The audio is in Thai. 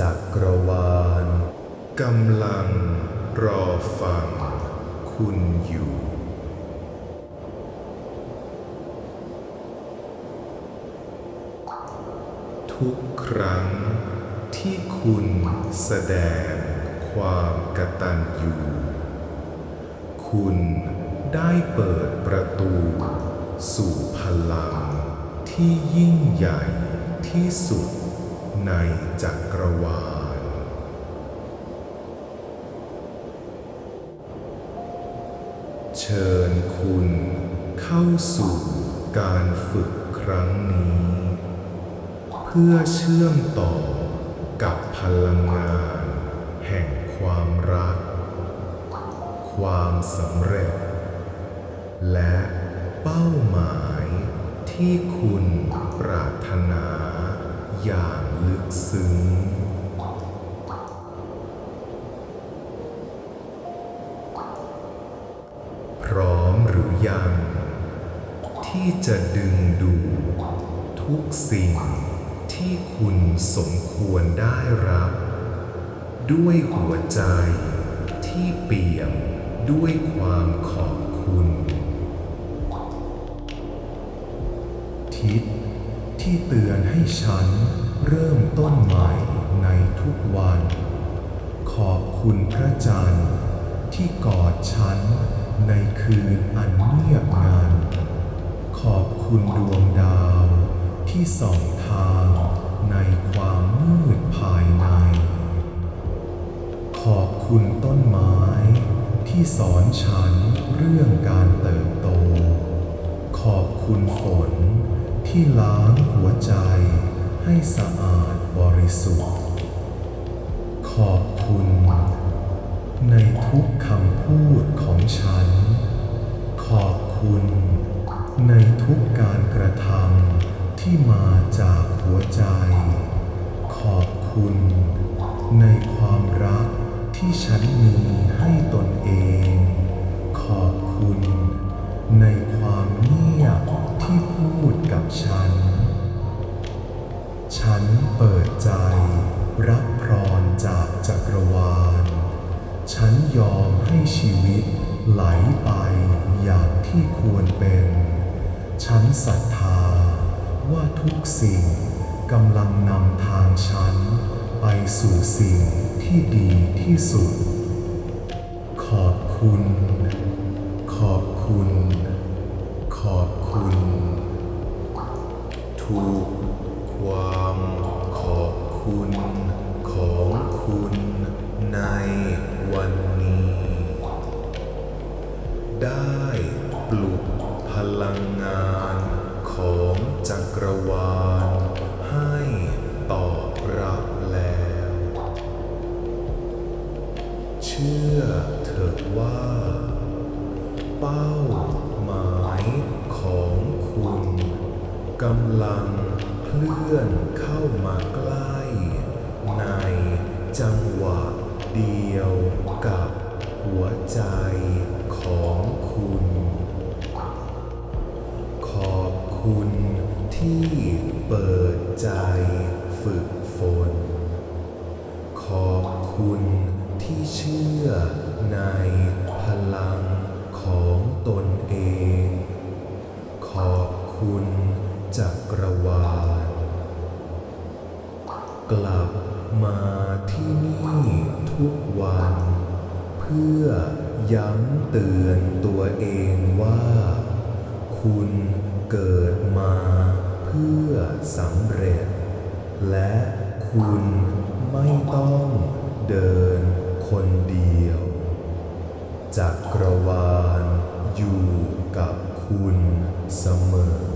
จักรวาลกำลังรอฟังคุณอยู่ ทุกครั้งที่คุณแสดงความกตัญญูคุณได้เปิดประตู สู่พลังที่ยิ่งใหญ่ที่สุด ในจักรวาล เชิญคุณเข้าสู่การฝึกครั้งนี้ เพื่อเชื่อมต่อกับพลังงาน แห่งความรัก ความสำเร็จ และเป้าหมายที่คุณปรารถนาอย่าง ซึ้งพร้อมหรือยัง ที่จะดึงดูดทุกสิ่งที่คุณสมควรได้รับ ด้วยหัวใจที่เปี่ยมด้วยความขอบคุณ ทิศที่เตือนให้ฉัน เริ่มต้นใหม่ในทุกวัน ขอบคุณพระจันทร์ที่กอดฉันในคืนอันเงียบงัน ขอบคุณดวงดาวที่ส่องทางในความมืดภายใน ขอบคุณต้นไม้ที่สอนฉันเรื่องการเติบโต ขอบคุณฝนที่ล้างหัวใจ ให้สะอาดบริสุทธิ์ ขอบคุณ ในทุกคำพูดของฉัน ขอบคุณ ในทุกการกระทำที่มาจากหัวใจ ขอบคุณ ในความรักที่ฉันมีให้ตนเอง ฉันเปิดใจ รับพรจากจักรวาล ฉันยอมให้ชีวิตไหลไปอย่างที่ควรเป็น ฉันศรัทธาว่าทุกสิ่งกำลังนำทางฉัน ไปสู่สิ่งที่ดีที่สุด ขอบคุณ ขอบคุณ ขอบคุณทุก คุณของคุณในวันนี้ ได้ปลุกพลังงานของจักรวาล ให้ตอบรับแล้ว เชื่อเถิดว่า เป้าหมายของคุณกำลัง ลื่อนเข้ามาใกล้ ในจังหวะเดียวกับหัวใจของคุณ ขอบคุณที่เปิดใจฝึกฝน ขอบคุณที่เชื่อในพลังของตนเอง ขอบคุณจักรา กลับมาที่นี่ทุกวัน เพื่อย้ำเตือนตัวเองว่า คุณเกิดมาเพื่อสำเร็จ และคุณไม่ต้องเดินคนเดียว จักรวาลอยู่กับคุณเสมอ